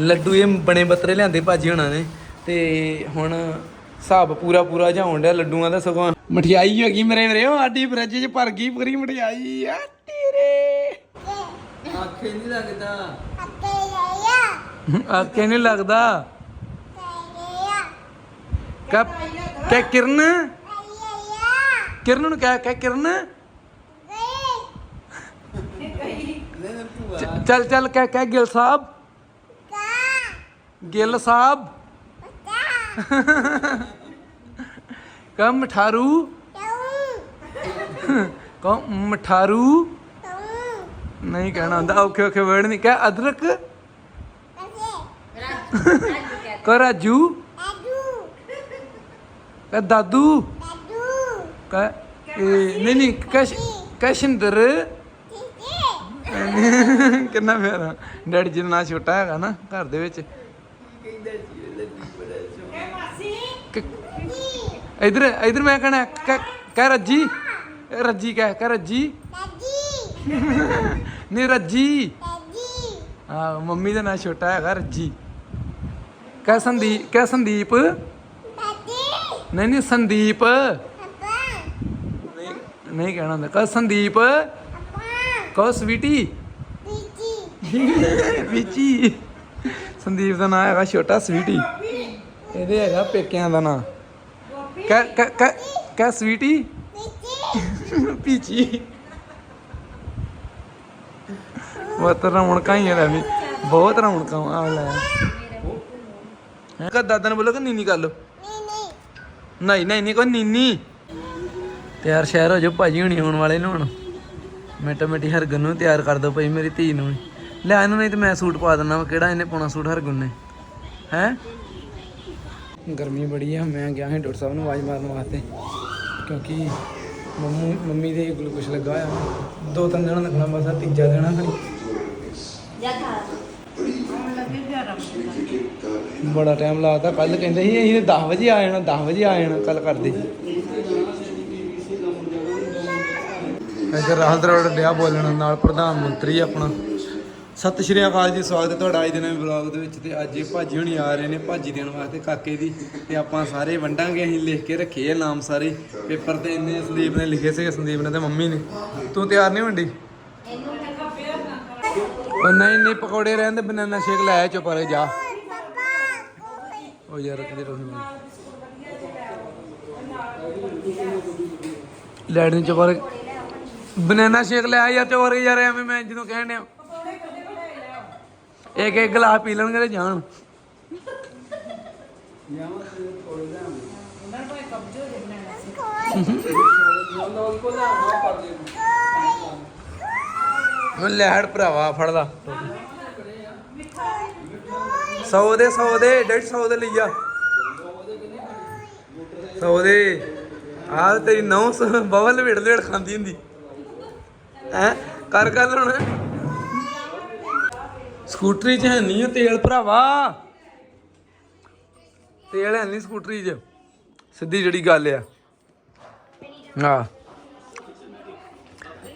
ਲੱਡੂ ਇਹ ਬਣੇ ਬੱਤਰੇ ਲਿਆਂਦੇ ਭਾਜੀ ਹੁਣਾਂ ਨੇ ਤੇ ਹੁਣ ਹਿਸਾਬ ਪੂਰਾ ਪੂਰਾ ਜਾਉਣ ਡਿਆ ਲੱਡੂਆਂ ਦਾ ਸਗੋਂ। ਮਠਿਆਈ ਹੈਗੀ ਮੇਰੇ ਮੇਰੇ ਉਹ ਆਡੀ ਫਰਿੱਜ 'ਚ ਭਰ ਗਈ ਪੂਰੀ ਮਠਿਆਈ। ਆ ਤੇਰੇ। ਆਖੇ ਨਹੀਂ ਲੱਗਦਾ। ਆਖੇ ਨਹੀਂ ਲੱਗਦਾ। ਕਹ ਕਹਿ ਕਿਰਨ। ਕਿਰਨ ਨੂੰ ਕਹਿ ਕਹਿ ਕਿਰਨ। ਚੱਲ ਚੱਲ ਕਹਿ ਕਹਿ ਗਿਲ ਸਾਹਿਬ। ਗਿੱਲ ਸਾਹਿਬ। ਕਹ ਮਠਾਰੂ ਕਹ ਮਠਾਰੂ। ਨਹੀਂ ਕਹਿਣਾ ਹੁੰਦਾ ਔਖੇ ਔਖੇ ਵਰਡ ਨਹੀਂ ਕਹਿ ਅਦਰਕ। ਕਹ ਰਾਜੂ। ਕਹ ਦਾਦੂ। ਕਹ ਇਹ ਨਹੀਂ ਨਹੀਂ ਕਸ਼ ਕਸ਼ਿੰਦਰ। ਕਿੰਨਾ ਪਿਆਰਾ। ਡੈਡੀ ਜੀ ਦਾ ਨਾਂ ਛੋਟਾ ਹੈਗਾ ਨਾ ਘਰ ਦੇ ਵਿੱਚ। ਕ- ਇਧਰ ਇਧਰ ਮੈਂ ਕਹਣਾ ਕਹਿ ਰੱਜੀ। ਰੱਜੀ ਕਹਿ ਕਹਿ ਰੱਜੀ। ਨਹੀਂ ਰੱਜੀ। ਹਾਂ ਮੰਮੀ ਦਾ ਨਾਂ ਛੋਟਾ ਹੈਗਾ ਰੱਜੀ। ਕਹਿ ਸੰਦੀਪ ਕਹਿ ਸੰਦੀਪ। ਨਹੀਂ ਨਹੀਂ ਸੰਦੀਪ। ਨਹੀਂ ਨਹੀਂ ਕਹਿਣਾ ਹੁੰਦਾ। ਕਹਿ ਸੰਦੀਪ। ਕਹੋ ਸਵੀਟੀ। ਵਿਚੀ ਸੰਦੀਪ ਦਾ ਨਾਮ ਹੈਗਾ ਛੋਟਾ ਸਵੀਟੀ। ਇਹਦੇ ਹੈਗਾ ਪੇਕਿਆਂ ਦਾ ਨਾਮ ਕਹਿ ਕਹਿ ਕਹਿ ਸਵੀਟੀ? ਪੀਚੀ। ਬਹੁਤ ਰੌਣਕਾਂ ਹੀ ਆ ਵੀ। ਬਹੁਤ ਰੌਣਕਾਂ ਆ ਲੈ। ਹੈ? ਕਾ ਦਾਦਾ ਨੇ ਬੋਲੋ ਕਿ ਨੀਨੀ ਕਰ ਲੋ ਨਹੀਂ ਨਹੀਂ ਨਹੀਂ, ਕੋਈ ਨੀਨੀ। ਤਿਆਰ ਸ਼ਹਿਰ ਹੋ ਜਾਓ ਭਾਜੀ ਹੁਣੀ ਆਉਣ ਵਾਲੇ ਨੂੰ ਹੁਣ। ਮਿੰਟੋ ਮਿੰਟੀ ਹਰਗਨ ਨੂੰ ਤਿਆਰ ਕਰ ਦੋ ਭਾਈ, ਮੇਰੀ ਧੀ ਨੂੰ ਵੀ। ਲੈ ਇਹਨੂੰ ਨਹੀਂ ਤੇ ਮੈਂ ਸੂਟ ਪਾ ਦਿੰਦਾ ਵਾ, ਕਿਹੜਾ ਇਹਨੇ ਪਾਉਣਾ ਸੂਟ ਹਰਗੁਨ ਨੇ। ਹੈ? ਗਰਮੀ ਬੜੀ ਆ, ਮੈਂ ਗਿਆ ਹਾਂ ਡਾਕਟਰ ਸਾਹਿਬ ਨੂੰ ਆਵਾਜ਼ ਮਾਰਨ ਵਾਸਤੇ, ਕਿਉਂਕਿ ਮੰਮੂ, ਮੰਮੀ ਦੇ ਗਲੂਕੋਸ਼ ਲੱਗਾ ਹੋਇਆ। ਦੋ ਤਿੰਨ ਦਿਨ ਲੱਗਣਾ ਬਸ ਆਹ ਤੀਜਾ ਦਿਨ ਆ ਖੜੀ ਬੜਾ ਟਾਈਮ ਲਾਤਾ ਕੱਲ ਕਹਿੰਦੇ ਸੀ ਅਸੀਂ 10 ਵਜੇ ਆ ਜਾਣਾ 10 ਵਜੇ ਆ ਜਾਣਾ ਕੱਲ ਕਰਦੇ ਇੱਧਰ ਰਾਹੁਲ ਦਰੋੜ ਡਿਆ ਬੋਲਣ, ਨਾਲ ਪ੍ਰਧਾਨ ਮੰਤਰੀ ਆਪਣਾ। ਸਤਿ ਸ਼੍ਰੀ ਅਕਾਲ ਜੀ, ਸਵਾਗਤ ਹੈ ਤੁਹਾਡਾ ਅੱਜ ਦੇ ਨਵੇਂ ਵਲੌਗ ਦੇ ਵਿੱਚ ਤੇ ਅੱਜ ਇਹ ਭਾਜੀ ਹੁਣੀ ਆ ਰਹੇ ਨੇ ਭਾਜੀ ਦੇਣ ਵਾਸਤੇ ਕਾਕੇ ਦੀ ਤੇ ਆਪਾਂ ਸਾਰੇ ਵੰਡਾਂਗੇ, ਅਸੀਂ ਲਿਖ ਕੇ ਰੱਖੇ ਆ ਨਾਮ ਸਾਰੇ। ਪੇਪਰ ਤੇ ਇੰਨੇ ਸੰਦੀਪ ਨੇ ਲਿਖੇ ਸੀਗੇ, ਸੰਦੀਪ ਨੇ ਤੇ ਮੰਮੀ ਨੇ। ਤੂੰ ਤਿਆਰ ਨਹੀਂ ਵੰਡੀ ਉਹ ਨਹੀਂ ਨਹੀਂ, ਪਕੌੜੇ ਰਹਿਣ ਦੇ, ਬਨਾਨਾ ਸ਼ੇਕ ਲੈ ਆ ਚੁੱਪ ਜਾ। ਉਹ ਯਾਰ ਕਿਤੇ ਰੋਹੀ ਲੈਣ ਨਹੀਂ ਚੁੱਪ ਬਨਾਨਾ ਸ਼ੇਕ ਲੈ ਯਾਰ ਚੁੱਪ ਰਹੇ ਯਾਰ, ਐਵੇਂ ਮੈਂ ਜਦੋਂ ਕਹਿਣ ਡਿਆ। ਇੱਕ ਇੱਕ ਗਲਾਸ ਪੀ ਲੈਣਗੇ ਤੇ ਜਾਣ। ਮੈਂ ਲੈੜ ਭਰਾਵਾ ਫੜ ਲਾ ਸੌ ਦੇ ਸੌ ਦੇ, ਡੇਢ ਸੌ ਦੇ ਲਈਆ। ਸੌ ਦੇ। ਆ ਤੇਰੀ ਨੌ ਬਵਲ ਵੇੜ ਵੇੜ ਖਾਂਦੀ ਹੁੰਦੀ। ਹੈ? ਕਰ ਗੱਲ ਹੁਣ। ਸਕੂਟਰੀ 'ਚ ਹੈ ਨਹੀਂ ਤੇਲ ਭਰਾਵਾ। ਤੇਲ ਹੈ ਨਹੀਂ ਸਕੂਟਰੀ 'ਚ। ਸਿੱਧੀ ਜਿਹੜੀ ਗੱਲ ਆ। ਹਾਂ।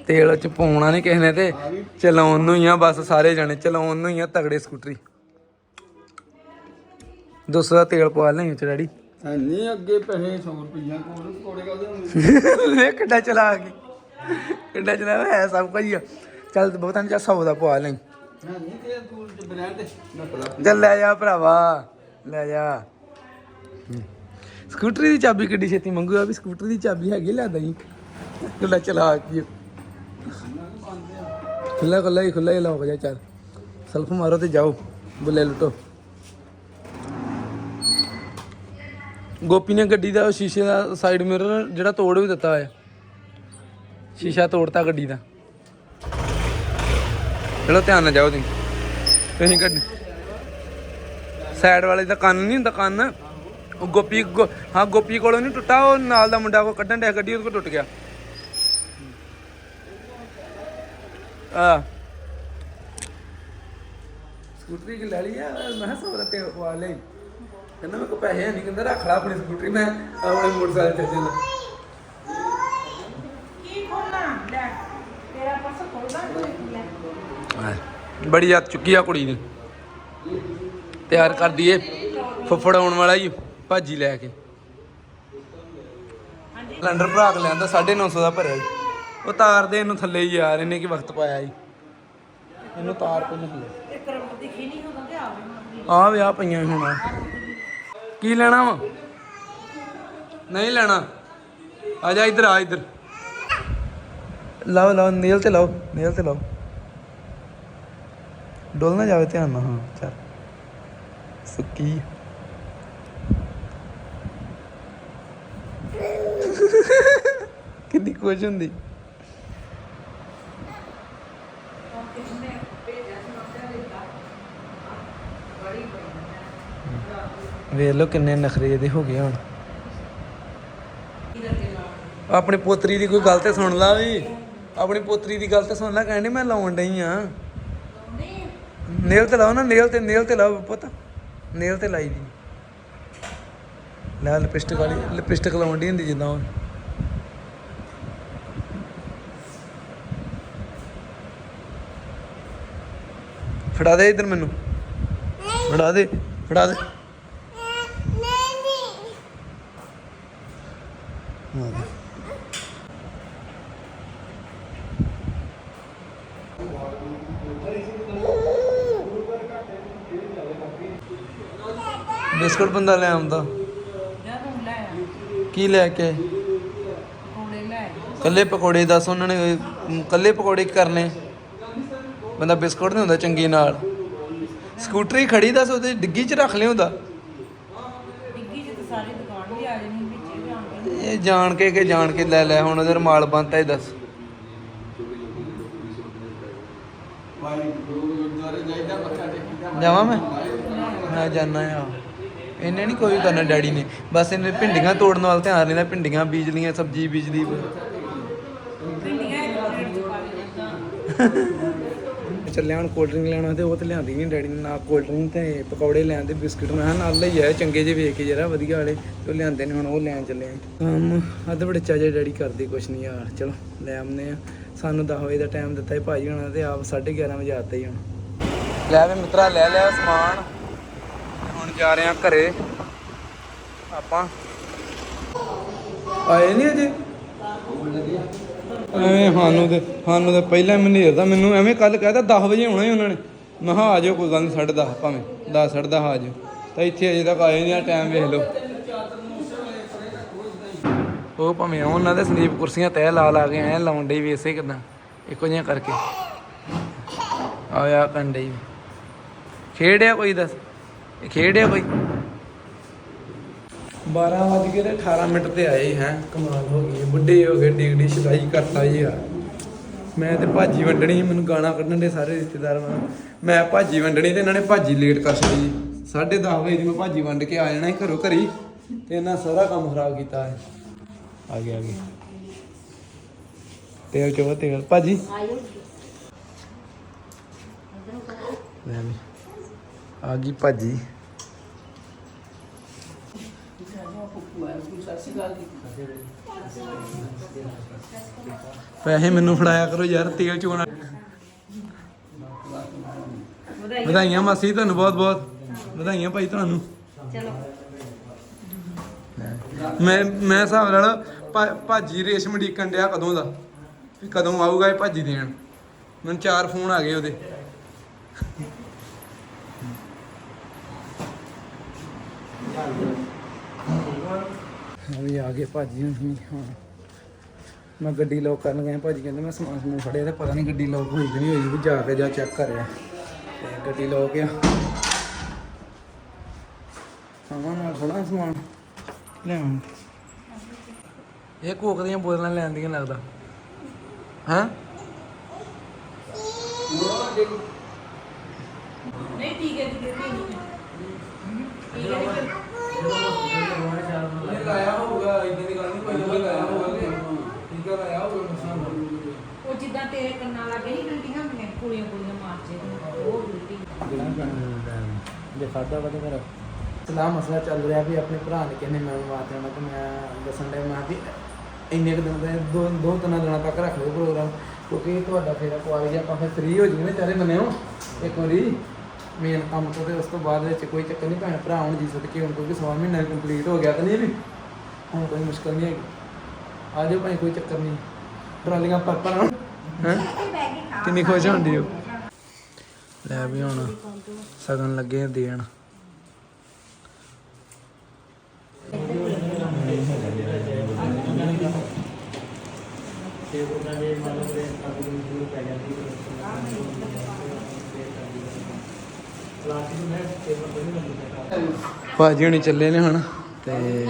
ਤੇਲ ਚ ਪਾਉਣਾ ਨਹੀਂ ਕਿਸੇ ਨੇ ਤੇ ਚਲਾਉਣ ਨੂੰ ਹੀ ਆ ਬਸ ਸਾਰੇ ਜਣੇ ਚਲਾਉਣ ਨੂੰ ਹੀ ਆ ਤਗੜੇ ਸਕੂਟਰੀ। 200 ਦਾ ਤੇਲ ਪਵਾ ਲੈ ਚ ਡੈਡੀ। ਨਹੀਂ ਅੱਗੇ ਪੈਸੇ 100 ਰੁਪਈਆ ਕੋਲ ਕੋੜੇ ਕਾਦੇ ਲੈ ਕਿੱਡਾ ਚਲਾ ਗਈ ਕਿੱਡਾ ਚਲਾ ਹੈ ਸਭ ਕੁਝ ਚੱਲ ਬਹੁਤਾਂ ਚਾ 100 ਦਾ ਪਵਾ ਲੈ ਚੱਲ ਲੈ ਜਾ ਭਰਾਵਾ, ਲੈ ਜਾ। ਸਕੂਟਰੀ ਦੀ ਚਾਬੀ ਕਿੱਡੀ ਛੇਤੀ ਮੰਗੂ ਵੀ ਸਕੂਟਰੀ ਦੀ ਚਾਬੀ ਹੈਗੀ ਲੈ ਦਈ। ਕਿੱਡਾ ਚਲਾ ਕੀ। ਖੁੱਲਾ ਖੁੱਲਾ ਹੀ ਖੁੱਲਾ ਹੀ ਲਾਓ ਜਾ ਚੱਲ। ਸਲਫ ਮਾਰੋ ਤੇ ਜਾਓ, ਬੁੱਲੇ ਲੁੱਟੋ। ਗੋਪੀ ਨੇ ਗੱਡੀ ਦਾ ਸ਼ੀਸ਼ੇ ਦਾ ਸਾਈਡ ਮਿਰਰ ਜਿਹੜਾ ਤੋੜ ਵੀ ਦਿੱਤਾ ਹੋਇਆ। ਸ਼ੀਸ਼ਾ ਤੋੜਤਾ ਗੱਡੀ ਦਾ। ਚਲੋ ਧਿਆਨ ਨਾਲ ਜਾਓ ਤੁਸੀਂ। ਤੁਸੀਂ ਗੱਡੀ ਸਾਈਡ ਵਾਲੇ ਦਾ ਕੰਨ ਨਹੀਂ ਹੁੰਦਾ ਕੰਨ। ਉਹ ਗੋਪੀ ਗੋ- ਹਾਂ ਗੋਪੀ ਕੋਲੋਂ ਨਹੀਂ ਟੁੱਟਾ ਉਹ ਨਾਲ ਦਾ ਮੁੰਡਾ ਕੋ ਕੱਢਣ ਡਿਆ ਗੱਡੀ ਉਹਦੇ ਕੋਲ ਟੁੱਟ ਗਿਆ। ਆ। ਸਕੂਟਰੀ ਕਿ ਲੈ ਲਈ ਆ? ਮੈਂ ਕਿਹਾ ਸੌ ਦਾ ਤੇਲ ਪਵਾ ਲਈ ਕਹਿੰਦਾ ਮੇਰੇ ਕੋ ਪੈਸੇ ਹੈ ਨਹੀਂ ਕਹਿੰਦਾ ਰੱਖ ਲੈ ਆਪਣੀ ਸਕੂਟਰੀ ਮੈਂ ਆਪਣੇ ਮੋਟਰਸਾਈਕਲ ਤੇ ਚੱਲ ਕੀ ਖੋਲਣਾ? ਲੈ ਤੇਰਾ ਪਰਸ ਖੋਲਦਾ ਬੜੀ ਯਾਦ ਚੁੱਕੀ ਆ ਕੁੜੀ ਨੇ। ਤਿਆਰ ਕਰ ਦਈਏ ਫੁੱਫੜ ਆਉਣ ਵਾਲਾ ਹੀ ਭਾਜੀ ਲੈ ਕੇ। ਸਿਲੰਡਰ ਭਰਾ ਕੇ ਲਿਆਂਦਾ 950 ਦਾ ਭਰਿਆ ਜੀ। ਉਹ ਤਾਰ ਦੇ ਇਹਨੂੰ ਥੱਲੇ ਹੀ ਯਾਰ, ਇਹਨੇ ਕੀ ਵਕਤ ਪਾਇਆ ਜੀ। ਇਹਨੂੰ ਤਾਰ ਪੇ ਨਹੀਂ ਆ ਵਿਆਹ ਪਈਆਂ ਹੁਣ। ਕੀ ਲੈਣਾ ਵਾ? ਨਹੀਂ ਲੈਣਾ। ਆ ਜਾ ਇੱਧਰ, ਆ ਇੱਧਰ। ਲਾਓ ਲਾਓ, ਨੇਲ ਤੇ ਲਾਓ, ਨੀਲ ਤੇ ਲਾਓ। ਡੋਲ ਨਾ ਜਾਵੇ ਧਿਆਨ ਨਾਲ, ਹਾਂ, ਚੱਲ। ਸੁੱਕੀ। ਕਿੰਨੀ ਖੁਸ਼ ਹੁੰਦੀ। ਵੇਖ ਲਓ ਕਿੰਨੇ ਨਖਰੇ ਦੇ ਹੋ ਗਏ ਹੁਣ। ਆਪਣੀ ਪੋਤਰੀ ਦੀ ਕੋਈ ਗੱਲ ਤੇ ਸੁਣ ਲਾ ਵੀ। ਆਪਣੀ ਪੋਤਰੀ ਦੀ ਗੱਲ ਤੇ ਸੁਣ ਲੈ ਕਹਿੰਦੀ ਮੈਂ ਲਾਉਣ ਡਈ ਆ। ਨੇਲ ਤੇ ਲਾਓ ਨਾ ਨੇਲ ਤੇ ਨੇਲ ਤੇ ਲਾਓ ਪਤਾ। ਨੇਲ ਤੇ ਲਾਈ ਦੀ। ਲੈ ਲਿਪਸਟਿਕ ਵਾਲੀ ਲਿਪਸਟਿਕ ਲਾਉਣ ਦੀ ਹੁੰਦੀ ਜਿੱਦਾਂ ਉਹ ਫੜਾ ਦੇ ਇਧਰ ਮੈਨੂੰ। ਫੜਾ ਦੇ ਫੜਾ ਦੇ। ਬਿਸਕੁਟ ਬੰਦਾ ਲੈ ਆਉਂਦਾ। ਜਾਂ ਲੈ ਆ ਕੀ ਲੈ ਕੇ? ਆਏ? ਕੋਲੇ ਲੈ ਕੱਲੇ ਪਕੌੜੇ ਦੱਸ ਉਹਨਾਂ ਨੇ ਅਮ, ਕੱਲੇ ਪਕੌੜੇ ਕਰਨੇ? ਬੰਦਾ ਬਿਸਕੁਟ ਨਹੀਂ ਹੁੰਦਾ ਚੰਗੀ ਨਾਲ। ਸਕੂਟਰੀ ਖੜੀ ਦੱਸ ਉਹਦੇ ਡਿੱਗੀ 'ਚ ਰੱਖ ਲਿਆ ਹੁੰਦਾ ਡਿੱਗੀ ਚ ਤਾਂ ਸਾਰੀ ਦੁਕਾਨ ਵੀ ਆ ਜਾਣੀ ਵਿੱਚੇ ਵੀ ਆਉਣਗੇ ਇਹ ਜਾਣ ਕੇ ਕਿ ਜਾਣ ਕੇ ਲੈ ਲੈ ਹੁਣ ਉਹਦੇ ਰਮਾਲ ਬੰਨਤਾ ਹੀ ਦੱਸ। ਭਾਈ ਗੁਰਦੁਆਰੇ ਜਾਈਦਾ ਮੱਥਾ ਟੇਕੀਦਾ ਜਾਵਾਂ ਮੈਂ? ਮੈਂ ਜਾਣਾ ਆ। ਇਹਨੇ ਨਹੀਂ ਕੋਈ ਕਰਨਾ ਡੈਡੀ ਨੇ। ਬਸ ਇਹਨੇ ਭਿੰਡੀਆਂ ਤੋੜਨ ਵੱਲ ਧਿਆਨ ਰਹਿੰਦਾ ਭਿੰਡੀਆਂ ਬੀਜ ਲੀਆਂ ਸਬਜ਼ੀ ਬੀਜ ਲਈ। ਭਿੰਡੀਆਂ ਇੱਕ ਪਲੇਟ ਚ ਪਾ ਚੱਲਿਆ ਹੁਣ ਕੋਲਡ ਡਰਿੰਕ ਲੈਣਾ ਤੇ ਉਹ ਤੇ ਲਿਆਂਦੀ ਨਹੀਂ ਡੈਡੀ ਨੇ ਨਾਲ ਕੋਲਡ ਡਰਿੰਕ ਤੇ ਪਕੌੜੇ ਲੈਣ ਦੇ ਬਿਸਕੁਟ ਮੈਂ ਨਾਲ ਲਈ ਆ ਚੰਗੇ ਜਿਹੇ ਵੇਖ ਕੇ ਜਰਾ ਵਧੀਆ ਵਾਲੇ ਤੇ ਉਹ ਲਿਆਂਦੇ ਨੇ ਹੁਣ ਉਹ ਲੈਣ ਚੱਲੇ ਆ। ਕੰਮ ਅੱਧ ਬੜਚਾ ਜੇ ਡੈਡੀ ਕਰਦੇ ਕੁਛ ਨਹੀਂ ਯਾਰ ਚਲੋ ਲੈ ਆਉਂਦੇ ਆ। ਸਾਨੂੰ 10 ਵਜੇ ਦਾ ਟਾਈਮ ਦਿੱਤਾ ਹੈ ਭਾਜੀ ਹੋਣਾ ਤੇ ਆਪ 11:30 ਵਜੇ ਆਤੇ ਹੀ ਹੁਣ। ਲੈ ਵੇ ਮਿੱਤਰਾ ਲੈ ਲਿਆ ਸਮਾਨ। ਜਾ ਰਹੇ ਆ ਘਰੇ। ਆਪਾਂ। ਆਏ ਨਹੀਂ ਅਜੇ? ਐਵੇਂ ਸਾਨੂੰ ਤੇ ਸਾਨੂੰ ਤੇ ਪਹਿਲਾਂ ਮਨੇਰ ਦਾ ਮੈਨੂੰ ਐਵੇਂ ਕੱਲ ਕਹਿਤਾ 10 ਵਜੇ ਆਉਣਾ ਹੀ ਉਹਨਾਂ ਨੇ। ਮੈਂ ਕਿਹਾ, ਆ ਜਾਓ, ਕੋਈ ਗੱਲ ਨਹੀਂ 10:30 ਭਾਵੇਂ। 10 10:30 ਆ ਜਾਓ। ਤਾਂ ਇੱਥੇ ਅਜੇ ਤੱਕ ਆਏ ਨਹੀਂ ਆ ਟਾਈਮ ਵੇਖ ਲਓ। ਉਹ ਭਾਵੇਂ ਉਹਨਾਂ ਦੇ ਸੰਦੀਪ ਕੁਰਸੀਆਂ ਤੈ ਲਾ ਲਾ ਕੇ ਐ ਲਾਉਣ ਡਈ ਵੀ ਇਸੇ ਕਿਦਾਂ। ਇੱਕੋ ਜਿਹਾ ਕਰਕੇ। ਆਇਆ ਕੰਡੇ ਵੀ ਖੇਡਿਆ ਕੋਈ ਦੱਸ? ਇਹ ਖੇਡਿਆ ਕੋਈ 12 ਵਜ ਕੇ 18 ਮਿੰਟ ਤੇ ਆਏ ਹੈ ਕਮਾਲ ਹੋ ਗਈ ਬੁੱਢੇ ਹੋ ਗਏ ਡਿਗੜੀ ਸ਼ਦਾਈ ਕਰਤਾ ਯਾਰ ਮੈਂ ਤੇ ਭਾਜੀ ਵੰਡਣੀ ਸੀ, ਮੈਨੂੰ ਗਾਣਾ ਕੱਢਣ ਦੇ ਸਾਰੇ ਰਿਸ਼ਤੇਦਾਰ ਮੈਂ ਭਾਜੀ ਵੰਡਣੀ ਤੇ ਇਹਨਾਂ ਨੇ ਭਾਜੀ ਲੇਟ ਕਰ ਛੱਡੀ। 10:30 ਵਜੇ ਦੀ ਮੈਂ ਭਾਜੀ ਵੰਡ ਕੇ ਆ ਜਾਣਾ ਘਰੋਂ ਘਰੀ ਤੇ ਇਹਨਾਂ ਸਾਰਾ ਕੰਮ ਖਰਾਬ ਕੀਤਾ ਹੈ ਆ ਗਿਆ ਆ ਗਿਆ। ਤੇਲ ਚੋ ਤੇਲ। ਭਾਜੀ? ਆ ਗਈ ਭਾਜੀ। ਪੈਸੇ ਮੈਨੂੰ ਫੜਾਇਆ ਕਰੋ ਯਾਰ, ਤੇਲ ਚੋਣਾ। ਵਧਾਈਆਂ ਮਾਸੀ, ਤੁਹਾਨੂੰ ਬਹੁਤ ਬਹੁਤ। ਵਧਾਈਆਂ ਭਾਈ ਤੁਹਾਨੂੰ। ਚਲੋ ਮੈਂ ਮੈਂ ਹਿਸਾਬ ਨਾਲ ਭਾ- ਭਾਜੀ ਰੇਸ਼ਮ ਡੀਕਣ ਡਿਆ ਕਦੋਂ ਦਾ? ਵੀ ਕਦੋਂ ਆਊਗਾ ਇਹ ਭਾਜੀ ਦੇਣ? ਮੈਨੂੰ ਚਾਰ ਫੋਨ ਆ ਗਏ ਉਹਦੇ ਹਾਂ ਵੀ ਆ ਗਏ ਭਾਜੀ ਹੁਣ ਵੀ ਹਾਂ। ਮੈਂ ਗੱਡੀ ਲੋਕ ਕਰਨ ਗਿਆ ਭਾਜੀ ਕਹਿੰਦੇ ਮੈਂ ਸਮਾਨ ਸਮੂਨ ਫੜਿਆ ਤੇ ਪਤਾ ਨਹੀਂ ਗੱਡੀ ਲੋਕ ਹੋਈ ਕਿ ਨਹੀਂ ਹੋਈ ਵੀ ਜਾ ਕੇ ਜਾ ਚੈੱਕ ਕਰਿਆ। ਤੇ ਗੱਡੀ ਲੋਕ ਆ। ਹਾਂ ਨਾਲ ਥੋੜਾ ਸਮਾਨ ਲਿਆਉਂ ਇਹ ਕੋਕ ਦੀਆਂ ਬੋਤਲਾਂ ਲੈਣ ਦੀਆਂ ਲੱਗਦਾ। ਹਾਂ? ਨਹੀਂ ਟੀਕੇ ਦੀ ਦਿੱਤੀ ਨਹੀਂ ਇਹ ਲਾਇਆ ਹੋਊਗਾ ਇਦਾਂ ਦੀ ਗੱਲ ਨਹੀਂ ਕੋਈ ਉਹ ਲਾਇਆ ਹੋਊਗਾ। ਠੀਕ ਹੈ ਲਾਇਆ ਹੋਊਗਾ ਨੁਕਸਾਨ। ਉਹ ਜਿੱਦਾਂ ਤੇਰੇ ਕੰਨਾਂ ਲੱਗੇ ਨਹੀਂ ਗਲਤੀਆਂ ਹੁੰਦੀਆਂ ਕੁੜੀਆਂ ਕੁੜੀਆਂ ਮਾਰਚੇ ਉਹ ਗਲਤੀ ਜੇ ਖਾਦਾ ਵਾ ਤੇ ਫਿਰ। ਸਲਾਹ ਮਸਲਾ ਚੱਲ ਰਿਹਾ ਵੀ ਆਪਣੇ ਭਰਾ ਨੇ ਕਹਿੰਦੇ ਮੈਂ ਵਾਤ ਜਾਣਾ ਤੇ ਮੈਂ ਦੱਸਣ ਦੇ ਮੈਂ ਵੀ ਇੰਨੇ ਕੁ ਦਿਨ ਦੇ ਦੋ ਦੋ ਤਿੰਨ ਦਿਨਾਂ ਤੱਕ ਰੱਖ ਲਿਓ ਪ੍ਰੋਗਰਾਮ ਕਿਉਂਕਿ ਤੁਹਾਡਾ ਫੇਰ ਕੁਆਰੀ ਜੇ ਆਪਾਂ ਫਿਰ ਫ੍ਰੀ ਹੋ ਨਾ ਚਾਰੇ ਬੰਨੇ ਹੋ ਇੱਕ ਵਾਰੀ। ਮੇਨ ਕੰਮ ਤੋਂ ਤੇ ਉਸ ਤੋਂ ਬਾਅਦ ਵਿੱਚ ਕੋਈ ਚੱਕਰ ਨਹੀਂ ਭੈਣ ਭਰਾ ਹੁਣ ਜੀ ਸਦਕੇ ਹੁਣ ਕਿਉਂਕਿ ਸਵਾ ਮਹੀਨਾ ਕੰਪਲੀਟ ਹੋ ਗਿਆ ਤਾਂ ਨਹੀਂ ਵੀ। ਹੁਣ ਕੋਈ ਮੁਸ਼ਕਲ ਨਹੀਂ ਹੈਗੀ। ਆ ਜਾਓ ਭਾਈ, ਕੋਈ ਚੱਕਰ ਨਹੀਂ। ਟਰਾਲੀਆਂ ਪਰ ਪਰ ਹੈ? ਕਿੰਨੀ ਖੁਸ਼ ਹੁੰਦੀ ਹੋ? ਲੈ ਵੀ ਹੁਣ ਸਗਨ ਲੱਗੇ ਆ ਦੇਣ। ਭਾਜੀ ਹੁਣੀ ਚੱਲੇ ਨੇ ਹੁਣ ਤੇ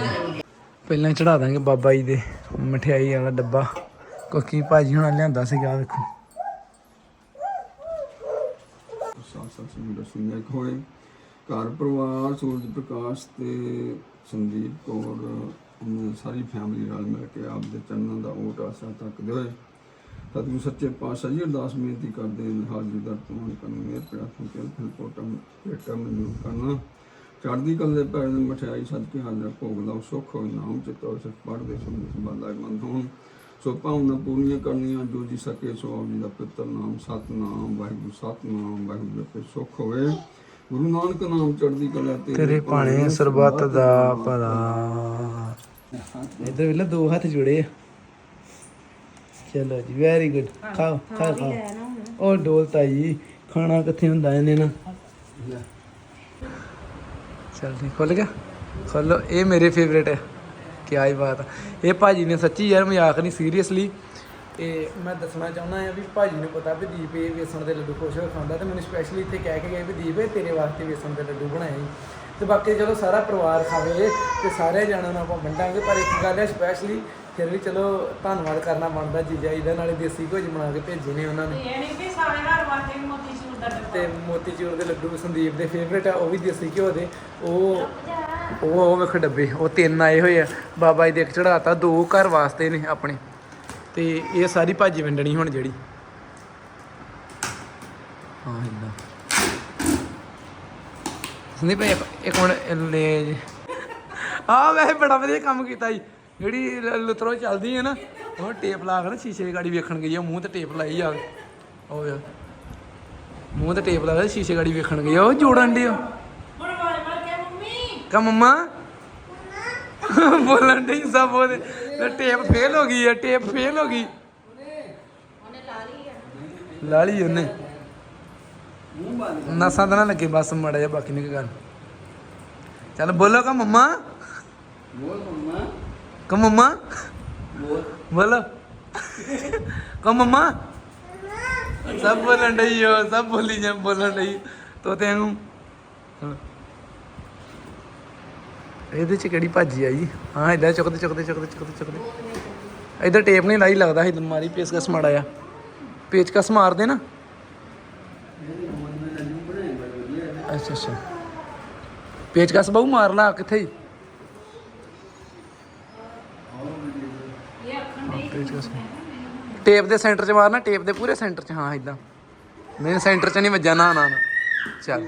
ਪਹਿਲਾਂ ਚੜਾ ਦਾਂਗੇ ਬਾਬਾ ਜੀ ਦੇ ਮਠਿਆਈ ਵਾਲਾ ਡੱਬਾ। ਕਿਉਂਕਿ ਭਾਜੀ ਹੁਣਾਂ ਲਿਆਂਦਾ ਸੀਗਾ ਵੇਖੋ ਸਾਫ਼ ਸਾਫ਼ ਘਰ ਪਰਿਵਾਰ, ਸੂਰਜ ਪ੍ਰਕਾਸ਼ ਤੇ ਸੰਦੀਪ ਕੌਰ ਸਾਰੀ ਫੈਮਿਲੀ ਨਾਲ ਮਿਲ ਕੇ ਆਪ ਦੇ ਚਰਨਾਂ ਦਾ ਓਟ ਆਸਾ ਤੱਕਦੇ ਹੋਏ ਸਤਿਗੁਰੂ ਸੱਚੇ ਪਾਤਸ਼ਾਹ ਜੀ ਅਰਦਾਸ ਬੇਨਤੀ ਕਰਦੇ ਨੇ ਹਾਜ਼ਰ ਦਰ ਕਰਨ ਮੇਰ ਪ੍ਰਾਰਥਨਾ ਕੇ ਫਿਰ ਪੋਟਮ ਬੇਟਾ ਮਨਜ਼ੂਰ ਕਰਨਾ। ਚੜ੍ਹਦੀ ਕਲ ਦੇ ਪੈਰ ਦੀ ਮਠਿਆਈ ਸਦਕੇ ਹਾਜ਼ਰ ਭੋਗ ਲਾਓ ਸੁਖ ਹੋਏ ਨਾਮ ਚਿਤੋ ਸਿਰ ਪੜਦੇ ਸੁਣਦੇ ਸੰਬੰਧਾ ਮੰਦ ਹੋਣ। ਸੋ ਭਾਵਨਾ ਪੂਰੀਆਂ ਕਰਨੀਆਂ ਜੋ ਜੀ ਸਕੇ ਸੋ ਆਪ ਜੀ ਦਾ ਪਿੱਤਰ ਨਾਮ ਸਤਨਾਮ ਵਾਹਿਗੁਰੂ ਸਤਨਾਮ ਵਾਹਿਗੁਰੂ ਦੇ ਸੁਖ ਹੋਵੇ। ਗੁਰੂ ਨਾਨਕ ਨਾਮ ਚੜ੍ਹਦੀ ਕਲਾ ਤੇ ਤੇਰੇ ਭਾਣੇ ਸਰਬੱਤ ਦਾ ਭਲਾ। ਇਧਰ ਵੇਲੇ ਦੋ ਹੱਥ ਜੁੜੇ ਆ। ਚਲੋ ਜੀ ਵੈਰੀ ਗੁੱਡ ਖਾਓ ਖਾਓ ਖਾਓ। ਉਹ ਡੋਲ ਤਾਈ ਖਾਣਾ ਕਿੱਥੇ ਹੁੰਦਾ ਇਹਨੇ ਨਾ? ਚਲ ਠੀਕ ਖੁੱਲ ਗਿਆ ਖੋਲੋ ਇਹ ਮੇਰੇ ਫੇਵਰੇਟ ਹੈ ਕੀ ਆਈ ਬਾਤ ਆ। ਇਹ ਭਾਜੀ ਨੇ ਸੱਚੀ ਯਾਰ ਮਜ਼ਾਕ ਨਹੀਂ ਸੀਰੀਅਸਲੀ ਤੇ ਮੈਂ ਦੱਸਣਾ ਚਾਹੁੰਦਾ ਹਾਂ ਵੀ ਭਾਜੀ ਨੂੰ ਪਤਾ ਵੀ ਦੀਪ ਇਹ ਵੇਸਣ ਦੇ ਲੱਡੂ ਖੁਸ਼ ਹੋ ਖਾਂਦਾ ਤੇ ਮੈਨੂੰ ਸਪੈਸ਼ਲੀ ਇੱਥੇ ਕਹਿ ਕੇ ਗਏ ਵੀ ਦੀਪ, ਇਹ ਤੇਰੇ ਵਾਸਤੇ ਵੇਸਣ ਦੇ ਲੱਡੂ ਬਣਾਏ ਸੀ। ਤੇ ਬਾਕੀ ਚਲੋ ਸਾਰਾ ਪਰਿਵਾਰ ਖਾਵੇ ਤੇ ਸਾਰੇ ਜਾਣਾਂ ਨੂੰ ਆਪਾਂ ਵੰਡਾਂਗੇ ਪਰ ਇੱਕ ਗੱਲ ਹੈ ਸਪੈਸ਼ਲੀ ਫਿਰ ਵੀ ਚਲੋ ਧੰਨਵਾਦ ਕਰਨਾ ਬਣਦਾ ਜੀਜਾ ਜੀ ਦਾ ਨਾਲੇ ਦੇਸੀ ਕੁਝ ਬਣਾ ਕੇ ਭੇਜੇ ਨੇ ਉਹਨਾਂ ਨੇ। ਇਹ ਨਹੀਂ ਵੀ ਸਾਰੇ ਘਰ ਵਾਸਤੇ ਮੋਤੀ ਚੂਰ ਦਾ ਡੱਬਾ। ਤੇ ਮੋਤੀਚੂਰ ਦੇ ਲੱਡੂ ਸੰਦੀਪ ਦੇ ਫੇਵਰੇਟ ਆ ਉਹ ਵੀ ਦੇਸੀ ਘਿਓ ਦੇ। ਉਹ ਉਹ ਉਹ ਵੇਖ ਡੱਬੇ ਉਹ ਤਿੰਨ ਆਏ ਹੋਏ ਆ। ਬਾਬਾ ਜੀ ਦੇ ਇੱਕ ਚੜਾਤਾ ਦੋ ਘਰ ਵਾਸਤੇ ਨੇ ਆਪਣੇ। ਤੇ ਇਹ ਸਾਰੀ ਭਾਜੀ ਵੰਡਣੀ ਹੁਣ ਜਿਹੜੀ। ਹਾਂ ਇੰਨਾ। ਸੰਦੀਪ ਇੱਕ ਇੱਕ ਮਿੰਟ, ਲੈ ਆ ਵੈਸੇ ਬੜਾ ਵਧੀਆ ਕੰਮ ਕੀਤਾ ਜੀ। ਜਿਹੜੀ ਲੁਤਰੋ ਚੱਲਦੀ ਹੈ ਨਾ, ਉਹ ਟੇਪ ਲਾ ਕੇ ਨਾ ਸ਼ੀਸ਼ੇ ਦੀ ਗਾੜੀ ਵੇਖਣ ਗਈ ਆ, ਮੂੰਹ ਤੇ ਟੇਪ ਲਾਈ ਜਾਵੇ ਉਹ ਵੇਖ। ਮੂੰਹ ਤੇ ਟੇਪ ਲਾ ਕੇ ਸ਼ੀਸ਼ੇ ਗਾੜੀ ਵੇਖਣ ਗਈ ਆ, ਉਹ ਜੋੜਨ ਦੀ ਹੁਣ ਕਾ ਮੰਮਾ? ਬੋਲਣ ਦੇ ਸਭ ਉਹਦੇ। ਤੇ ਟੇਪ ਫੇਲ ਹੋ ਗਈ ਆ, ਟੇਪ ਫੇਲ ਹੋ ਗਈ। ਉਹਨੇ ਲਾ ਲਈ ਆ ਲਾ ਲਈ ਉਹਨੇ। ਨਸਾਂ ਤਾਂ ਨਾ ਲੱਗੇ ਬਸ ਮੜਾ ਜਾ ਬਾਕੀ ਨਹੀਂ ਗੱਲ ਚੱਲ ਬੋਲੋ ਕਾ ਮੰਮਾ। ਬੋਲ ਮੰਮਾ। ਕਾ ਮੰਮਾ। ਬੋਲ। ਬੋਲੋ। ਕਾ ਮੰਮਾ। ਸਭ ਬੋਲਣ ਡਈ ਹੋ ਸਭ ਬੋਲੀ ਜਾਂ ਬੋਲਣ ਡਈ। ਤੋਤੇ ਨੂੰ ਇਹਦੇ ਚ ਕਿਹੜੀ ਭਾਜੀ ਆ ਜੀ ਹਾਂ ਇਦਾਂ ਚੁੱਕਦੇ ਚੁੱਕਦੇ ਚੁੱਕਦੇ ਚੁੱਕਦੇ ਚੁੱਕਦੇ। ਇਧਰ ਟੇਪ ਨਹੀਂ ਲਾਈ ਲੱਗਦਾ ਇਧਰ ਮਾਰੀ ਪੇਚਕਸ ਮਾੜਾ ਆ ਪੇਚਕਸ ਮਾਰਦੇ ਨਾ। ਅੱਛਾ ਅੱਛਾ। ਪੇਚਕਸ ਬਹੁ ਮਾਰ ਲਾ ਕਿੱਥੇ? ਦੇ ਪੇਚਕਸ ਟੇਪ ਦੇ ਸੈਂਟਰ 'ਚ ਮਾਰਨਾ ਟੇਪ ਦੇ ਪੂਰੇ ਸੈਂਟਰ 'ਚ ਹਾਂ ਇਦਾਂ ਨਹੀਂ ਸੈਂਟਰ 'ਚ ਨਹੀਂ ਵੱਜਾ ਨਾ ਨਾ ਨਾ। ਚੱਲ।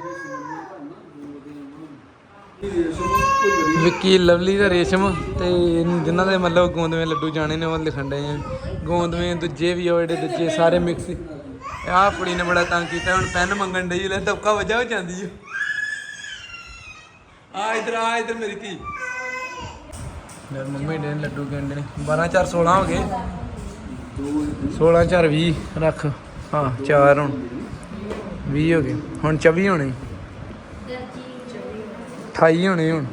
ਵਿੱਕੀ ਲਵਲੀ ਦਾ ਰੇਸ਼ਮ ਤੇ ਜਿਨ੍ਹਾਂ ਦੇ ਮਤਲਬ ਗੋਂਦਵੇਂ ਲੱਡੂ ਜਾਣੇ ਨੇ ਉਹ ਲਿਖਣ ਡਏ ਆ। ਗੋਂਦਵੇਂ ਦੂਜੇ ਵੀ ਆ ਜਿਹੜੇ ਦੂਜੇ ਸਾਰੇ ਮਿਕਸ ਆਹ ਕੁੜੀ ਨੇ ਬੜਾ ਤੰਗ ਕੀਤਾ, ਹੁਣ ਪੈਨ ਮੰਗਣ ਡਈ ਲੈ ਦਬਕਾ ਵਜਾ ਹੋ ਜਾਂਦੀ ਓ। ਆ ਇਧਰ ਆ ਇਧਰ ਮੇਰੀ ਧੀ। ਮੇਰੇ ਮੰਮੀ ਦੇ ਲੱਡੂ ਕਹਿੰਦੇ ਨੇ 12 4 16 ਹੋ ਗਏ। 16 4 20 ਰੱਖ। ਹਾਂ 4 ਹੁਣ। 20 ਹੋ ਗਏ। ਹੁਣ 24 ਹੋਣੇ। 28 ਹੋਣੇ ਹੁਣ।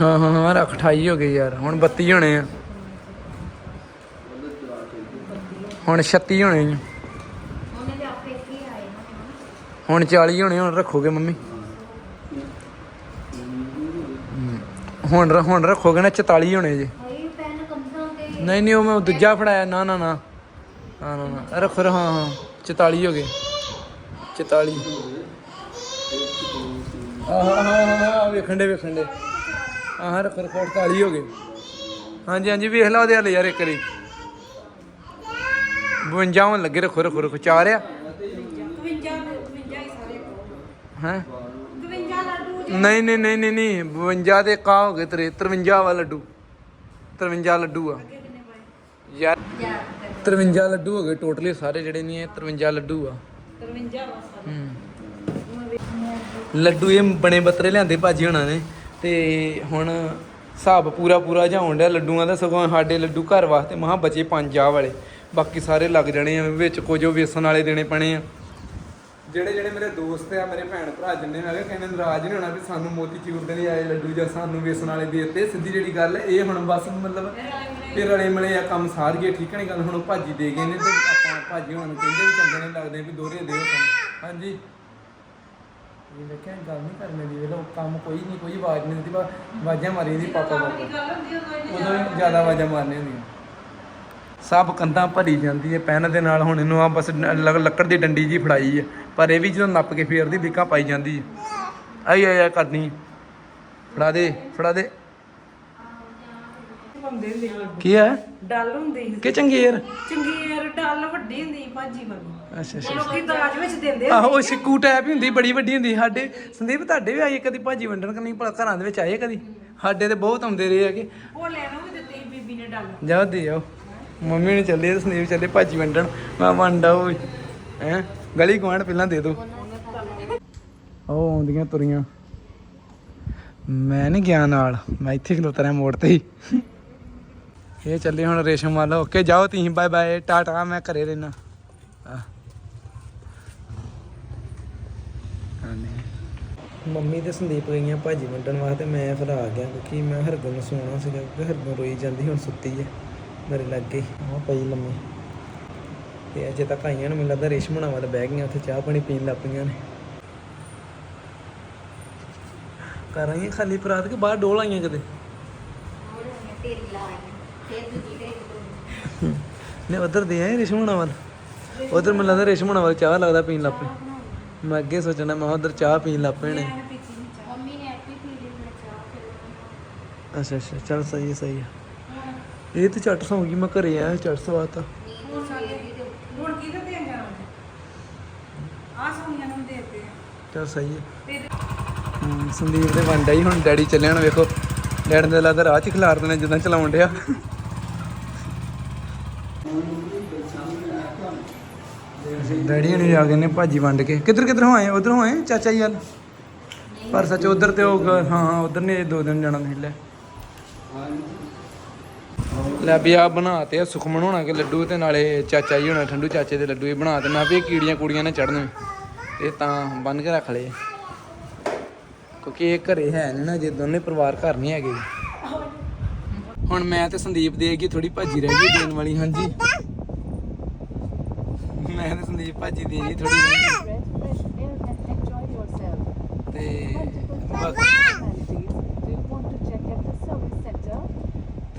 ਹਾਂ ਹਾਂ ਹਾਂ, ਰੱਖ 28 ਹੋ ਗਏ ਯਾਰ। ਹੁਣ 32 ਹੋਣੇ ਆ। ਹੁਣ 36 ਹੋਣੇ ਆ ਨਾ ਹੁਣ 40 ਹੋਣੇ ਹੁਣ ਰੱਖੋਗੇ ਮੰਮੀ? ਹੁਣ ਹੁਣ ਰੱਖੋਗੇ ਨਾ 44 ਹੋਣੇ ਜੇ। ਨਹੀਂ ਨਹੀਂ ਉਹ ਮੈਂ ਦੂਜਾ ਫੜਾਇਆ ਨਾ ਨਾ ਨਾ। ਨਾ ਨਾ ਨਾ। ਰੱਖੋ ਹਾਂ ਹਾਂ। 44 ਹੋ ਗਏ। 44 ਆਹ ਹਾਂ ਹਾਂ ਹਾਂ ਵੇਖਣ ਦੇ ਵੇਖਣ ਦੇ। ਆਹ ਰੱਖੋ ਰੱਖੋ 48 ਹੋ ਗਏ। ਹਾਂਜੀ ਹਾਂਜੀ ਵੇਖ ਲਾ ਉਹਦੇ ਹਲੇ ਯਾਰ ਇੱਕ ਵਾਰੀ। 52 ਹੋਣ ਲੱਗੇ ਰੱਖੋ ਰੱਖੋ ਰੱਖੋ ਚਾਰ ਆ 52 52 ਹੀ ਸਾਰੇ ਹੈ? 52 ਲੱਡੂ ਨਹੀਂ ਨਹੀਂ ਨਹੀਂ ਨਹੀਂ ਨਹੀਂ 52 ਦੇ ਕਾ ਹੋ ਗਏ ਤੇਰੇ 53 ਵਾ ਲੱਡੂ। 53 ਲੱਡੂ ਆ। ਯਾਰ ਯਾਰ 53 ਲੱਡੂ ਹੋ ਗਏ ਟੋਟਲੀ ਸਾਰੇ ਜਿਹੜੇ ਨਹੀਂ ਇਹ 53 ਲੱਡੂ ਆ। 53 ਵਸਾ ਹੂੰ। ਲੱਡੂ ਇਹ ਬਣੇ ਬੱਤਰੇ ਲਿਆਂਦੇ ਭਾਜੀ ਹੋਣਾ ਨੇ ਤੇ ਹੁਣ ਹਿਸਾਬ ਪੂਰਾ ਪੂਰਾ ਜਾਉਣ ਡਿਆ ਲੱਡੂਆਂ ਦਾ ਸਗੋਂ ਸਾਡੇ ਲੱਡੂ ਘਰ ਵਾਸਤੇ ਮਹਾ ਬਚੇ ਪੰਜ ਆਹ ਵਾਲੇ। ਬਾਕੀ ਸਾਰੇ ਲੱਗ ਜਾਣੇ ਆ ਵਿੱਚ ਕੁਝ ਉਹ ਵੇਸਣ ਵਾਲੇ ਦੇਣੇ ਪੈਣੇ ਆ। ਜਿਹੜੇ ਜਿਹੜੇ ਮੇਰੇ ਦੋਸਤ ਆ ਮੇਰੇ ਭੈਣ ਭਰਾ ਜਿੰਨੇ ਹੈਗੇ ਕਹਿੰਦੇ ਨਾਰਾਜ਼ ਨਹੀਂ ਹੋਣਾ ਵੀ ਸਾਨੂੰ ਮੋਤੀਚੂਰ ਦੇ ਨਹੀਂ ਆਏ ਲੱਡੂ ਜਾਂ ਸਾਨੂੰ ਵੇਸਣ ਵਾਲੇ ਦੇ ਦਿੱਤੇ। ਸਿੱਧੀ ਜਿਹੜੀ ਗੱਲ ਇਹ ਹੁਣ ਬਸ ਮਤਲਬ ਫਿਰ ਰਲੇ ਮਿਲੇ ਆ ਕੰਮ ਸਾਰ ਗਏ ਠੀਕ ਨਹੀਂ ਗੱਲ? ਹੁਣ ਉਹ ਭਾਜੀ ਦੇ ਗਏ ਨੇ ਤੇ ਆਪਾਂ ਭਾਜੀ ਹੁਣ ਕਹਿੰਦੇ ਵੀ ਚੰਗੇ ਨਹੀਂ ਲੱਗਦੇ ਵੀ ਦੋਹਰੇ ਦਿਓ ਸਾਨੂੰ। ਹਾਂਜੀ। ਇਹ ਵੇਖਿਆ ਗੱਲ ਨਹੀਂ ਕਰਨੇ ਦੀ ਵੇਲੋ ਕੰਮ ਕੋਈ ਨਹੀਂ ਕੋਈ ਆਵਾਜ਼ ਨਹੀਂ ਦਿੰਦੀ ਬਸ ਆਵਾਜ਼ਾਂ ਮਾਰੀ ਦੀ ਪਾਪਾ ਪਾਪਾ ਉਦੋਂ ਜ਼ਿਆਦਾ ਆਵਾਜ਼ਾਂ ਮਾਰਨੀਆਂ ਹੁੰਦੀਆਂ। ਸਭ ਕੰਧਾਂ ਭਰੀ ਜਾਂਦੀ ਹੈ। ਪੈਨ ਦੇ ਨਾਲ ਹੁਣ ਇਹਨੂੰ ਆ ਬਸ ਲੱਕੜ ਦੀ ਡੰਡੀ ਜੀ ਫੜਾਈ ਹੈ। ਪਰ ਇਹ ਵੀ ਜਦੋਂ ਨੱਪ ਕੇ ਫੇਰਦੀ ਵਿਕਾਂ ਪਾਈ ਜਾਂਦੀ ਹੈ। ਆਈ ਆਈ ਕਰਨੀ। ਫੜਾ ਦੇ ਫੜਾ ਦੇ। ਕੀ ਹੈ? ਡੱਲ ਹੁੰਦੀ। ਕਿ ਚੰਗੇਰ ਚੰਗੀਰ ਡੱਲ ਵੱਡੀ ਹੁੰਦੀ ਭਾਜੀ ਵਾਲੀ। ਅੱਛਾ ਅੱਛਾ ਲੋਕੀ ਦਾਜ ਵਿੱਚ ਦਿੰਦੇ ਆਹੋ ਉਹ ਸਿੱਕੂ ਟੈਪ ਹੀ ਹੁੰਦੀ ਬੜੀ ਵੱਡੀ ਹੁੰਦੀ। ਸਾਡੇ ਸੰਦੀਪ ਤੁਹਾਡੇ ਵੀ ਆਏ ਕਦੀ ਭਾਜੀ ਵੰਡਣ ਕਿ ਨਹੀਂ? ਭਲਾ ਘਰਾਂ ਦੇ ਵਿੱਚ ਆਏ ਕਦੀ? ਸਾਡੇ ਤੇ ਬਹੁਤ ਆਉਂਦੇ ਰਹੇ ਹੈਗੇ। ਉਹ ਲੈਣੋਂ ਵੀ ਦਿੱਤੀ ਬੀਬੀ ਨੇ ਡੱਲ। ਜਾਓ ਦੇ ਮੰਮੀ ਨੇ ਚੱਲੇ ਤੇ ਸੰਦੀਪ ਚੱਲੇ ਭਾਜੀ ਵੰਡਣ। ਮੈਂ ਵੰਡਾ ਓਏ ਹੈ? ਗਲੀ ਗੁਆਂਢ ਪਹਿਲਾਂ ਦੇ ਦੋ ਉਹ ਆਉਂਦੀਆਂ ਤੁਰੀਆਂ। ਮੈਂ ਨਹੀਂ ਗਿਆ ਨਾਲ। ਮੈਂ ਇੱਥੇ ਖਲੋਤਾ ਰਿਹਾ ਮੋੜ ਤੇ ਹੀ। ਇਹ ਚੱਲੇ ਹੁਣ ਰੇਸ਼ਮ ਵਾਲਾ। ਓਕੇ, ਜਾਓ ਤੁਸੀਂ। Bye bye. ਟਾਟਾ, ਮੈਂ ਘਰੇ ਰਹਿਣਾ। ਮੰਮੀ ਤੇ ਸੰਦੀਪ ਗਈਆਂ ਭਾਜੀ ਵੰਡਣ ਵਾਸਤੇ। ਮੈਂ ਫਿਰ ਆ ਗਿਆ ਕਿਉਂਕਿ ਮੈਂ ਹਰਗੁਣ ਨੂੰ ਸੋਣਾ ਸੀਗਾ। ਕਿਉਂਕਿ ਹਰਗੁਣ ਰੋਈ ਜਾਂਦੀ, ਹੁਣ ਸੁੱਤੀ ਹੈ ਮੇਰੇ ਲੱਗੇ ਆ ਪਈ ਲੰਮੀ। ਤੇ ਅਜੇ ਤੱਕ ਆਈਆਂ ਨੂੰ ਮੈਨੂੰ ਲੱਗਦਾ ਰੇਸ਼ਮਣਾ ਵੱਲ ਬਹਿ ਗਈਆਂ ਉੱਥੇ ਚਾਹ ਪਾਣੀ ਪੀਣ ਲੱਗ ਪਈਆਂ ਨੇ। ਕਰ ਆਈਆਂ ਖਾਲੀ ਪਰਾਤ ਕੇ ਬਾਹਰ ਡੋਲ ਆਈਆਂ ਕਦੇ ਨੇ ਉਧਰ ਦੇ ਆਏ ਰੇਸ਼ਮਣਾ ਵੱਲ? ਉਧਰ ਮੈਨੂੰ ਲੱਗਦਾ ਰੇਸ਼ਮਣਾ ਵੱਲ ਚਾਹ ਲੱਗਦਾ ਪੀਣ ਲੱਗ ਪਏ। ਮੈਂ ਅੱਗੇ ਸੋਚਣਾ ਮੈਂ ਉਧਰ ਚਾਹ ਪੀਣ ਲੱਗ ਪਏ ਨੇ। ਅੱਛਾ ਅੱਛਾ ਚਲ ਸਹੀ ਸਹੀ ਹੈ। ਇਹ ਤੇ ਝੱਟ ਸੌਂ ਗਈ ਮੈਂ ਘਰੇ ਆਇਆ ਝੱਟ ਸਵਾਤਾ। ਹੁਣ ਕੀ ਤੇ ਜਾਣਾ ਆ ਸੋਨੀਆ ਨੂੰ ਦੇਤੇ ਚਲ ਸਹੀ ਹੈ। ਹਮ, ਸੰਦੀਪ ਦੇ ਵੰਡਾ ਹੀ ਹੁਣ ਡੈਡੀ ਚੱਲੇ ਹੁਣ ਵੇਖੋ। ਡੈਡ ਦੇ ਲੱਗਦਾ ਰਾਹ ਚ ਖਿਲਾਰ ਦੇਣਾ ਜਦੋਂ ਚਲਾਉਣ ਡਿਆ। ਡੈਡੀ ਨੇ ਆ ਗਏ ਨੇ ਭਾਜੀ ਵੰਡ ਕੇ ਕਿੱਧਰ ਕਿੱਧਰ ਹੋਏ ਉਧਰ ਹੋਏ ਚਾਚਾ ਜੀ ਵੱਲ? ਪਰ ਸੱਚ ਉਧਰ ਤੇ ਉਹ ਗ- ਹਾਂ ਉਧਰ ਨੇ ਦੋ ਦਿਨ ਜਾਣਾ ਨਹੀਂ ਲੈ ਲੈ ਵੀ ਆ ਬਣਾਤੇ ਆ, ਸੁਖਮਨ ਹੋਣਾ ਕੇ ਲੱਡੂ ਤੇ ਨਾਲੇ ਚਾਚਾ ਜੀ ਹੋਣਾ, ਠੰਡੂ ਚਾਚੇ ਦੇ ਲੱਡੂ ਇਹ ਬਣਾਤੇ ਮੈਂ ਵੀ ਕੀੜੀਆਂ ਕੁੜੀਆਂ ਨੇ ਚੜਨ ਇਹ ਤਾਂ ਬੰਨ ਕੇ ਰੱਖ ਲਏ। ਕਿਉਂਕਿ ਇਹ ਘਰੇ ਹੈ ਨਹੀਂ ਨਾ, ਜੇ ਦੋਨੇ ਪਰਿਵਾਰ ਘਰ ਨਹੀਂ ਹੈਗੇ। ਹੁਣ ਮੈਂ ਤੇ ਸੰਦੀਪ ਦੇ ਗਈ ਥੋੜੀ ਭਾਜੀ ਰਹਿ ਗਈ ਦੇਣ ਵਾਲੀ, ਹਾਂਜੀ। ਮੈਂ ਤੇ ਸੰਦੀਪ ਭਾਜੀ ਦੇ ਗਈ। ਥੋੜੀ ਤੇ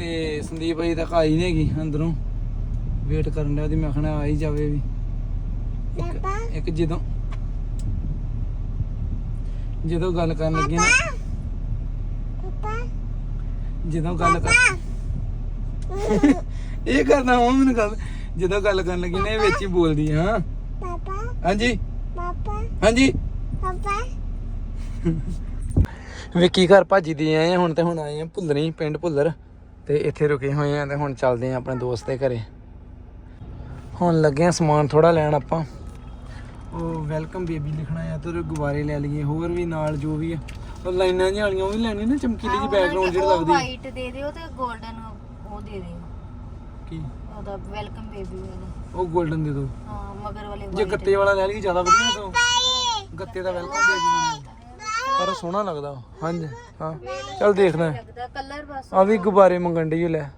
ਤੇ ਸੰਦੀਪ ਭਾਈ ਤੱਕ ਆਈ ਨਹੀਂ ਹੈਗੀ ਅੰਦਰੋਂ। ਵੇਟ ਕਰਨ ਡਿਆ ਉਹਦੀ ਮੈਂ ਆਖਣਾ ਆ ਹੀ ਜਾਵੇ ਵੀ। ਇੱਕ- ਇੱਕ ਜਦੋਂ ਜਦੋਂ ਗੱਲ ਕਰਨ ਲੱਗੀ ਨਾ ਜਦੋਂ ਗੱਲ ਕਰ ਇਹ ਕਰਦਾ ਹਾਂ ਮੈਨੂੰ ਗੱਲ ਜਦੋਂ ਗੱਲ ਕਰਨ ਲੱਗੀ ਨਾ ਇਹ ਵਿੱਚ ਹੀ ਬੋਲਦੀ ਆ, ਹਾਂ। ਹਾਂਜੀ। ਹਾਂਜੀ। ਵਿੱਕੀ ਘਰ ਭਾਜੀ ਦੀ ਆਏ ਆ ਹੁਣ ਤੇ ਹੁਣ ਆਏ ਆ ਭੁੱਲਰੀ ਪਿੰਡ ਭੁੱਲਰ। ਤੇ ਇੱਥੇ ਰੁਕੇ ਹੋਏ ਆ ਤੇ ਹੁਣ ਚੱਲਦੇ ਆ ਆਪਣੇ ਦੋਸਤ ਦੇ ਘਰੇ। ਹੁਣ ਲੱਗੇ ਆ ਸਮਾਨ ਥੋੜਾ ਲੈਣ ਆਪਾਂ। ਉਹ ਵੈਲਕਮ ਬੇਬੀ ਲਿਖਣਾ ਆ ਤੇ ਗੁਬਾਰੇ ਲੈ ਲਈਏ ਹੋਰ ਵੀ ਨਾਲ ਜੋ ਵੀ ਆ। ਉਹ ਲਾਈਨਾਂ ਜਿਹੀਆਂ ਵਾਲੀਆਂ ਉਹ ਵੀ ਲੈਣੀਆਂ ਨਾ ਚਮਕੀਲੀ ਜੀ ਬੈਕਗ੍ਰਾਉਂਡ ਜਿਹੜੀ ਲੱਗਦੀ ਵਾਈਟ ਦੇ ਦਿਓ ਤੇ 골ਡਨ ਉਹ ਦੇ ਦਿਓ। ਕੀ? ਉਹਦਾ ਵੈਲਕਮ ਬੇਬੀ ਵਾਲਾ। ਉਹ 골ਡਨ ਦੇ ਦੋ ਹਾਂ ਮਗਰ ਵਾਲੇ ਜੇ ਗੱਤੇ ਵਾਲਾ ਲੈ ਲਈਏ ਜ਼ਿਆਦਾ ਵਧੀਆ ਤੋਂ। ਗੱਤੇ ਦਾ ਵੈਲਕਮ ਬੇਬੀ ਪਰ ਸੋਹਣਾ ਲੱਗਦਾ। ਉਹ। ਹਾਂਜੀ। ਹਾਂ। ਚੱਲ ਦੇਖਦਾ ਲੱਗਦਾ ਕਲਰ ਬਸ ਆ ਵੀ ਗੁਬਾਰੇ ਮੰਗਣ ਡਈ ਓ ਲੈ।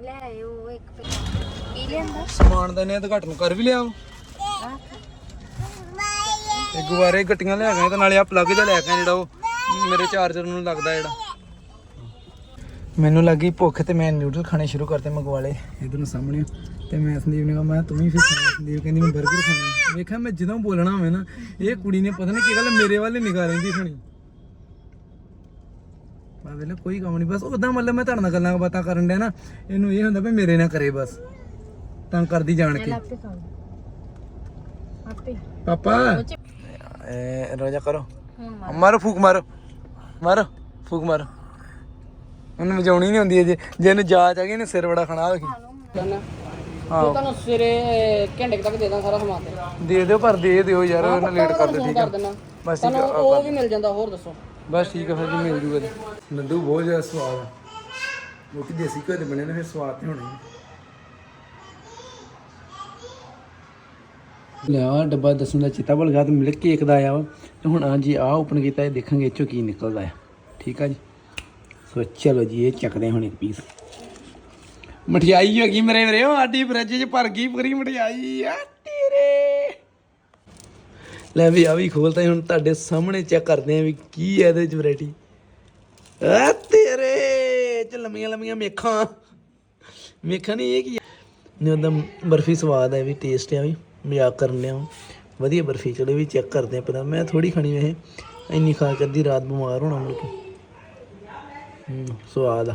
ਲੈ ਆਇਓ ਇੱਕ ਪਿਆ ਕੀ ਲੈਂਦਾ ਸਮਾਨ ਦਾ ਨੇ ਤਾਂ ਘੱਟ ਨੂੰ ਕਰ ਵੀ ਲਿਆ ਉਹ ਤੇ ਗੁਬਾਰੇ ਗੱਟੀਆਂ ਲੈ ਗਏ ਤੇ ਨਾਲੇ ਆ ਪਲੱਗ ਜਿਹਾ ਲੈ ਕੇ ਆਏ ਜਿਹੜਾ ਉਹ ਮੇਰੇ ਚਾਰਜਰ ਨੂੰ ਲੱਗਦਾ ਜਿਹੜਾ। ਮੈਨੂੰ ਲੱਗੀ ਭੁੱਖ ਤੇ ਮੈਂ ਨਿਊਡਲ ਖਾਣੇ ਸ਼ੁਰੂ ਕਰਤੇ ਮੰਗਵਾ ਲਏ। ਇਧਰ ਨੂੰ ਸਾਹਮਣੇ ਤੇ ਮੈਂ ਸੰਦੀਪ ਨੇ ਕਿਹਾ ਮੈਂ ਤੂੰ ਵੀ ਫਿਰ ਸੰਦੀਪ ਕਹਿੰਦੀ ਮੈਂ 버ਗਰ ਖਾਣਾ ਵੇਖਿਆ ਮੈਂ ਜਦੋਂ ਬੋਲਣਾ ਹੋਵੇ ਨਾ ਇਹ ਕੁੜੀ ਨੇ ਪਤਾ ਨਹੀਂ ਕੀ ਗੱਲ ਮੇਰੇ ਵੱਲ ਹੀ ਨਿਗਾਹ ਰਹਿੰਦੀ ਸੁਣੀ ਬਾ ਵੇਲੇ ਕੋਈ ਕੰਮ ਨਹੀਂ ਬਸ ਉਦਾਂ ਮਤਲਬ ਮੈਂ ਤੁਹਾਡੇ ਨਾਲ ਗੱਲਾਂ ਬਾਤਾਂ ਕਰਨ ਡਿਆ ਨਾ ਇਹਨੂੰ ਇਹ ਹੁੰਦਾ ਵੀ ਮੇਰੇ ਨਾਲ ਕਰੇ ਬਸ। ਤਾਂ ਕਰਦੀ ਜਾਣ ਕੇ। ਆਪੇ ਖਾਓ ਆਪੇ। ਪਾਪਾ। ਰੋਜਾ ਕਰੋ। ਹੁਣ ਮਾਰੋ। ਫੂਕ ਮਾਰੋ। ਮਾਰੋ ਫੂਕ ਮਾਰੋ। ਉਹਨੂੰ ਵਜਾਉਣੀ ਨਹੀਂ ਹੁੰਦੀ ਜੇ ਜੇ ਇਹਨੂੰ ਜਾਚ ਆ ਗਈ ਇਹਨੇ ਸਿਰ ਬੜਾ ਖਾਣਾ ਹੋਵੇ ਆਹੋ। ਤੁਹਾਨੂੰ ਸਵੇਰੇ ਘੰਟੇ ਕੁ ਤੱਕ ਦੇ ਦਾਂ ਸਾਰਾ ਸਮਾਨ ਤੇ ਦੇ ਦਿਓ ਪਰ ਦੇ ਦਿਓ ਯਾਰ ਉਹਨਾਂ ਲੇਟ ਕਰ ਦੇ ਠੀਕ ਆ। ਬਸ ਠੀਕ ਤੁਹਾਨੂੰ ਆ ਉਹ ਵੀ ਮਿਲ ਜਾਂਦਾ ਹੋਰ ਦੱਸੋ। ਬਸ ਠੀਕ ਆ ਫਿਰ ਜੀ ਮਿਲ ਜੂਗਾ ਜੀ। ਲੱਡੂ ਬਹੁਤ ਜ਼ਿਆਦਾ ਸਵਾਦ ਆ। ਉਹ ਕਿ ਦੇਸੀ ਘਰ ਦੇ ਬਣੇ ਨੇ ਫਿਰ ਸਵਾਦ ਤੇ ਹੋਣੇ ਲਿਆ ਡੱਬਾ ਦੱਸਣ ਦਾ ਚਿੱਤਾ ਭੁੱਲ ਗਿਆ ਤੇ ਮਿਲਕ ਕੇਕ ਦਾ ਆਇਆ ਵਾ। ਤੇ ਹੁਣ ਆ ਜੀ ਆ ਓਪਨ ਕੀਤਾ ਇਹ ਦੇਖਾਂਗੇ ਇਹ ਚੋਂ ਕੀ ਨਿਕਲਦਾ ਆ। ਠੀਕ ਆ ਜੀ। ਸੋ ਚਲੋ ਜੀ ਇਹ ਚੱਕਦੇ ਹਾਂ ਹੁਣ ਇੱਕ ਪੀਸ ਮਠਿਆਈ ਹੋ ਗਈ ਮੇਰੇ ਵੀਰੇ ਉਹ ਆਡੀ ਫਰਿੱਜ 'ਚ ਭਰ ਗਈ ਪੂਰੀ ਮਠਿਆਈ। ਆ ਤੇਰੇ। ਲੈ ਵੀ ਆ ਵੀ ਖੋਲਤਾ ਹੁਣ ਤੁਹਾਡੇ ਸਾਹਮਣੇ ਚੈੱਕ ਕਰਦੇ ਆ ਵੀ ਕੀ ਹੈ ਇਹਦੇ 'ਚ ਵੈਰਾਈਟੀ ਆ ਤੇਰੇ ਚ ਲੰਮੀਆਂ ਲੰਮੀਆਂ ਮੇਖਾਂ। ਮੇਖਾਂ ਨਹੀਂ, ਇਹ ਕੀ ਨੇ ਬਰਫੀ ਸਵਾਦ ਹੈ ਵੀ ਟੇਸਟ ਆ ਵੀ। ਮਜ਼ਾਕ ਕਰਨ ਲਿਆ ਵਧੀਆ ਬਰਫੀ ਚਲੇ ਵੀ ਚੈੱਕ ਕਰਦੇ ਆ ਪਰ ਮੈਂ ਥੋੜੀ ਖਾਣੀ ਵੈਸੇ। ਇੰਨੀ ਖਾ ਕੇ ਅੱਧੀ ਰਾਤ ਬਿਮਾਰ ਹੋਣਾ ਮੁੜ ਕੇ। ਹੂੰ, ਸਵਾਦ ਆ।